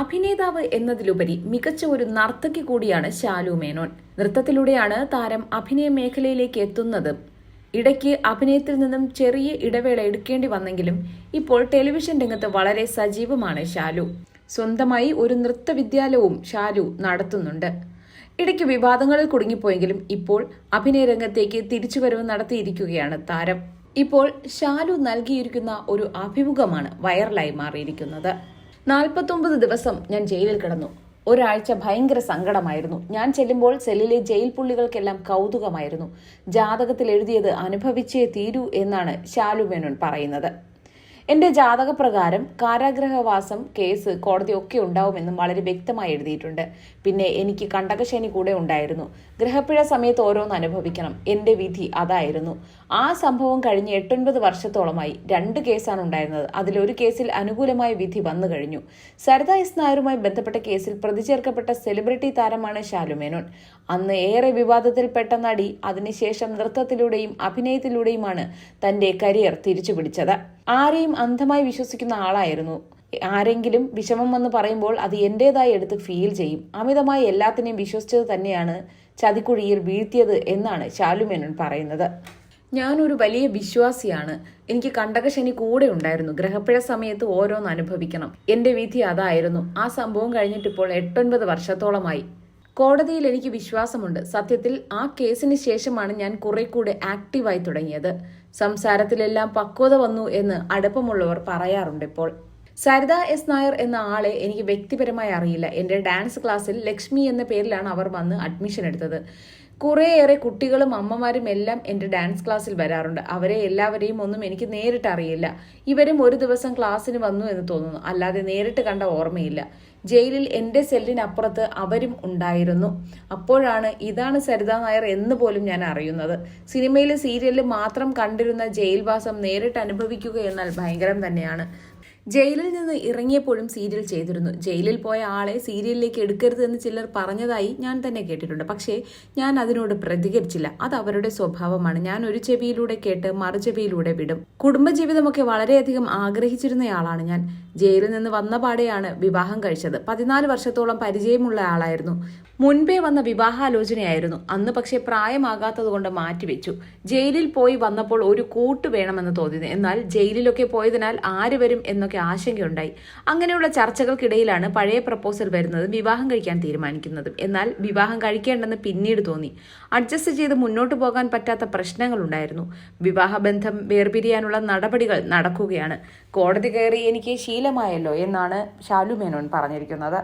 അഭിനേതാവ് എന്നതിലുപരി മികച്ച ഒരു നർത്തകി കൂടിയാണ് ശാലു മേനോൻ. നൃത്തത്തിലൂടെയാണ് താരം അഭിനയ മേഖലയിലേക്ക് എത്തുന്നത്. ഇടയ്ക്ക് അഭിനയത്തിൽ നിന്നും ചെറിയ ഇടവേള എടുക്കേണ്ടി വന്നെങ്കിലും ഇപ്പോൾ ടെലിവിഷൻ രംഗത്ത് വളരെ സജീവമാണ് ശാലു. സ്വന്തമായി ഒരു നൃത്ത വിദ്യാലയവും ശാലു നടത്തുന്നുണ്ട്. ഇടയ്ക്ക് വിവാദങ്ങളിൽ കുടുങ്ങിപ്പോയെങ്കിലും ഇപ്പോൾ അഭിനയ രംഗത്തേക്ക് തിരിച്ചുവരവ് നടത്തിയിരിക്കുകയാണ് താരം. ഇപ്പോൾ ഷാലു നൽകിയിരിക്കുന്ന ഒരു അഭിമുഖമാണ് വൈറലായി മാറിയിരിക്കുന്നത്. നാൽപ്പത്തൊമ്പത് ദിവസം ഞാൻ ജയിലിൽ കിടന്നു. ഒരാഴ്ച ഭയങ്കര സങ്കടമായിരുന്നു. ഞാൻ ചെല്ലുമ്പോൾ സെല്ലിലെ ജയിൽ പുള്ളികൾക്കെല്ലാം കൗതുകമായിരുന്നു. ജാതകത്തിൽ എഴുതിയത് അനുഭവിച്ചേ തീരൂ എന്നാണ് ശാലുമേനോൻ പറയുന്നത്. എന്റെ ജാതകപ്രകാരം കാരാഗ്രഹവാസം കേസ് കോടതി ഒക്കെ ഉണ്ടാവുമെന്നും വളരെ വ്യക്തമായി എഴുതിയിട്ടുണ്ട്. പിന്നെ എനിക്ക് കണ്ടകശനി കൂടെ ഉണ്ടായിരുന്നു. ഗ്രഹപ്പിഴ സമയത്ത് ഓരോന്ന് അനുഭവിക്കണം. എന്റെ വിധി അതായിരുന്നു. ആ സംഭവം കഴിഞ്ഞ് എട്ടൊൻപത് വർഷത്തോളമായി രണ്ട് കേസാണ് ഉണ്ടായിരുന്നത്. അതിലൊരു കേസിൽ അനുകൂലമായ വിധി വന്നു കഴിഞ്ഞു. സരിത എസ് നായരുമായി ബന്ധപ്പെട്ട കേസിൽ പ്രതി ചേർക്കപ്പെട്ട സെലിബ്രിറ്റി താരമാണ് ശാലുമേനോൻ അന്ന് ഏറെ വിവാദത്തിൽപ്പെട്ട നടി അതിനുശേഷം നൃത്തത്തിലൂടെയും അഭിനയത്തിലൂടെയുമാണ് തന്റെ കരിയർ തിരിച്ചുപിടിച്ചത്. ആരെയും അന്ധമായി വിശ്വസിക്കുന്ന ആളായിരുന്നു. ആരെങ്കിലും വിഷമം എന്ന് പറയുമ്പോൾ അത് എന്റേതായി എടുത്ത് ഫീൽ ചെയ്യും. അമിതമായി എല്ലാത്തിനെയും വിശ്വസിച്ചത് തന്നെയാണ് ചതിക്കുഴിയിൽ വീഴ്ത്തിയത് എന്നാണ് ശാലുമേനോൻ പറയുന്നത്. ഞാനൊരു വലിയ വിശ്വാസിയാണ്. എനിക്ക് കണ്ടകശനി കൂടെ ഉണ്ടായിരുന്നു. ഗ്രഹപ്പിഴ സമയത്ത് ഓരോന്ന് അനുഭവിക്കണം. എന്റെ വിധി അതായിരുന്നു. ആ സംഭവം കഴിഞ്ഞിട്ടിപ്പോൾ എട്ടൊൻപത് വർഷത്തോളമായി. കോടതിയിൽ എനിക്ക് വിശ്വാസമുണ്ട്. സത്യത്തിൽ ആ കേസിന് ശേഷമാണ് ഞാൻ കുറെ കൂടെ ആക്റ്റീവായി തുടങ്ങിയത്. സംസാരത്തിലെല്ലാം പക്വത വന്നു എന്ന് അടുപ്പമുള്ളവർ പറയാറുണ്ട് ഇപ്പോൾ. സരിത എസ് നായർ എന്ന ആളെ എനിക്ക് വ്യക്തിപരമായി അറിയില്ല. എന്റെ ഡാൻസ് ക്ലാസ്സിൽ ലക്ഷ്മി എന്ന പേരിലാണ് അവർ വന്ന് അഡ്മിഷൻ എടുത്തത്. കുറേയേറെ കുട്ടികളും അമ്മമാരും എല്ലാം എന്റെ ഡാൻസ് ക്ലാസ്സിൽ വരാറുണ്ട്. അവരെ എല്ലാവരെയും ഒന്നും എനിക്ക് നേരിട്ട് അറിയില്ല. ഇവരും ഒരു ദിവസം ക്ലാസ്സിന് വന്നു എന്ന് തോന്നുന്നു. അല്ലാതെ നേരിട്ട് കണ്ട ഓർമ്മയില്ല. ജയിലിൽ എന്റെ സെല്ലിനപ്പുറത്ത് അവരും ഉണ്ടായിരുന്നു. അപ്പോഴാണ് ഇതാണ് സരിത നായർ എന്ന് പോലും ഞാൻ അറിയുന്നത്. സിനിമയിലും സീരിയലിലും മാത്രം കണ്ടിരുന്ന ജയിൽവാസം നേരിട്ട് അനുഭവിക്കുക എന്നാൽ ഭയങ്കരം തന്നെയാണ്. ജയിലിൽ നിന്ന് ഇറങ്ങിയപ്പോഴും സീരിയൽ ചെയ്തിരുന്നു. ജയിലിൽ പോയ ആളെ സീരിയലിലേക്ക് എടുക്കരുതെന്ന് ചിലർ പറഞ്ഞതായി ഞാൻ തന്നെ കേട്ടിട്ടുണ്ട്. പക്ഷേ ഞാൻ അതിനോട് പ്രതികരിച്ചില്ല. അത് അവരുടെ സ്വഭാവമാണ്. ഞാൻ ഒരു ചെവിയിലൂടെ കേട്ട് മറു ചെവിയിലൂടെ വിടും. കുടുംബജീവിതമൊക്കെ വളരെയധികം ആഗ്രഹിച്ചിരുന്നയാളാണ് ഞാൻ. ജയിലിൽ നിന്ന് വന്ന പാടെയാണ് വിവാഹം കഴിച്ചത്. പതിനാല് വർഷത്തോളം പരിചയമുള്ള ആളായിരുന്നു. മുൻപേ വന്ന വിവാഹാലോചനയായിരുന്നു. അന്ന് പക്ഷേ പ്രായമാകാത്തത് കൊണ്ട് മാറ്റിവെച്ചു. ജയിലിൽ പോയി വന്നപ്പോൾ ഒരു കൂട്ട് വേണമെന്ന് തോന്നിയത്. എന്നാൽ ജയിലിലൊക്കെ പോയതിനാൽ ആര് വരും എന്നൊക്കെ ആശങ്കയുണ്ടായി. അങ്ങനെയുള്ള ചർച്ചകൾക്കിടയിലാണ് പഴയ പ്രപ്പോസൽ വരുന്നതും വിവാഹം കഴിക്കാൻ തീരുമാനിക്കുന്നതും. എന്നാൽ വിവാഹം കഴിക്കേണ്ടെന്ന് പിന്നീട് തോന്നി. അഡ്ജസ്റ്റ് ചെയ്ത് മുന്നോട്ട് പോകാൻ പറ്റാത്ത പ്രശ്നങ്ങളുണ്ടായിരുന്നു. വിവാഹബന്ധം വേർപിരിയാനുള്ള നടപടികൾ നടക്കുകയാണ്. കോടതി കയറി എനിക്ക് ശീലമായല്ലോ എന്നാണ് ഷാലു മേനോൻ പറഞ്ഞിരിക്കുന്നത്.